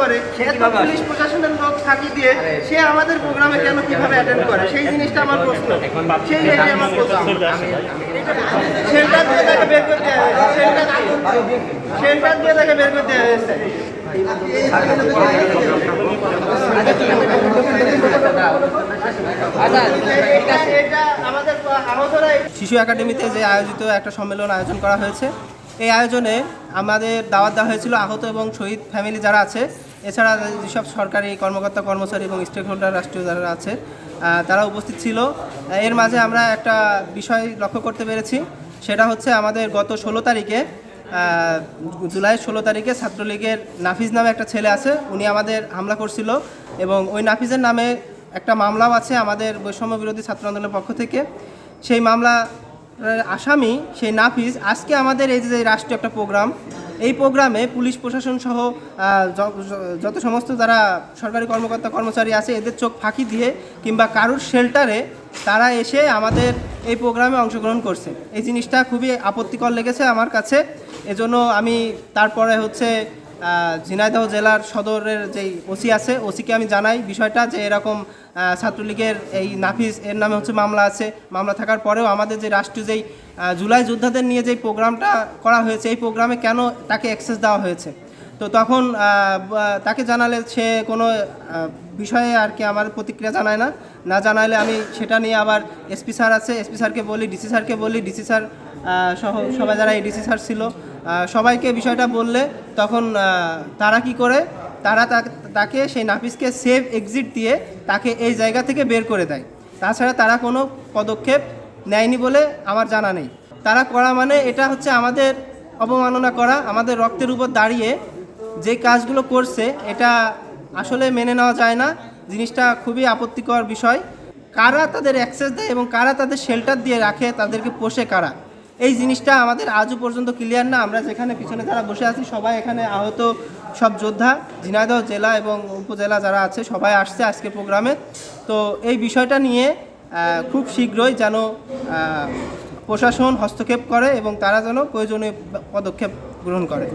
করে পুলিশ প্রশাসনের লোক থাকি দিয়ে সে আমাদের প্রোগ্রামে কেন কীভাবে অ্যাটেন্ড করে? সেই জিনিসটা আমার প্রশ্ন। সেই জায়গায় আমার প্রশ্ন। শেল্টার দিয়ে তাকে বের করে দেওয়া হয়েছে। শেল্টার শেল্টার দিয়ে তাকে বের করে দেওয়া হয়েছে। এটা এটা আমাদের আহতরা শিশু একাডেমিতে যে আয়োজিত একটা সম্মেলন আয়োজন করা হয়েছে এই আয়োজনে আমাদের দাওয়াত দেওয়া হয়েছিল আহত এবং শহীদ ফ্যামিলি যারা আছে এছাড়া যেসব সরকারি কর্মকর্তা, কর্মচারী এবং স্টেক হোল্ডার রাষ্ট্রীয় যারা আছে তারা উপস্থিত ছিল। এর মাঝে আমরা একটা বিষয় লক্ষ্য করতে পেরেছি। সেটা হচ্ছে আমাদের গত ষোলো তারিখে জুলাই ষোলো তারিখে ছাত্রলীগের নাফিজ নামে একটা ছেলে আছে, উনি আমাদের হামলা করছিল এবং ওই নাফিজের নামে একটা মামলাও আছে আমাদের বৈষম্য বিরোধী ছাত্র আন্দোলনের পক্ষ থেকে। সেই মামলা আসামি, সেই নাফিজ, আজকে আমাদের এই যে রাষ্ট্রীয় একটা প্রোগ্রাম এই প্রোগ্রামে পুলিশ, প্রশাসন সহ যত সমস্ত যারা সরকারি কর্মকর্তা, কর্মচারী আছে, এদের চোখ ফাঁকি দিয়ে কিংবা কারুর শেল্টারে তারা এসে আমাদের এই প্রোগ্রামে অংশগ্রহণ করছে। এই জিনিসটা খুবই আপত্তিকর লেগেছে আমার কাছে। এজন্য আমি তারপরে হচ্ছে ঝিনাইদহ জেলার সদরের যেই ওসি আছে, ওসিকে আমি জানাই বিষয়টা যে এরকম ছাত্রলীগের এই নাফিস, এর নামে হচ্ছে মামলা আছে। মামলা থাকার পরেও আমাদের যে রাষ্ট্রীয় যেই জুলাই যোদ্ধাদের নিয়ে যেই প্রোগ্রামটা করা হয়েছে, এই প্রোগ্রামে কেন তাকে অ্যাক্সেস দেওয়া হয়েছে? তো তখন তাকে জানালে সে কোনো বিষয়ে আর কি আমার প্রতিক্রিয়া জানায় না। না জানালে আমি সেটা নিয়ে আবার এসপি স্যার আছে। এসপি স্যারকে বলি ডিসি স্যারকে বলি ডিসি স্যার সহ, সবাই যারা এই ডিসি স্যার ছিল। সবাইকে বিষয়টা বললে তখন তারা কি করে? তারা তাক- সেই নাফিসকে সেফ এক্সিট দিয়ে তাকে এই জায়গা থেকে বের করে দেয়। তাছাড়া তারা কোনো পদক্ষেপ নেয়নি বলে আমার জানা নেই। তারা করা মানে এটা হচ্ছে আমাদের অবমাননা করা, আমাদের রক্তের উপর দাঁড়িয়ে যে কাজগুলো করছে, এটা আসলে মেনে নেওয়া যায় না। জিনিসটা খুবই আপত্তিকর বিষয়। কারা তাদের অ্যাক্সেস দেয় এবং কারা তাদের শেল্টার দিয়ে রাখে, তাদেরকে পোষে কারা? এই জিনিসটা আমাদের আজও পর্যন্ত ক্লিয়ার না। আমরা যেখানে পিছনে যারা বসে আছি, সবাই এখানে আহত সব যোদ্ধা। ঝিনাইদহ জেলা এবং উপজেলা যারা আছে, সবাই আসছে আজকে প্রোগ্রামে। তো এই বিষয়টা নিয়ে খুব শীঘ্রই যেন প্রশাসন হস্তক্ষেপ করে এবং তারা যেন প্রয়োজনীয় পদক্ষেপ গ্রহণ করে।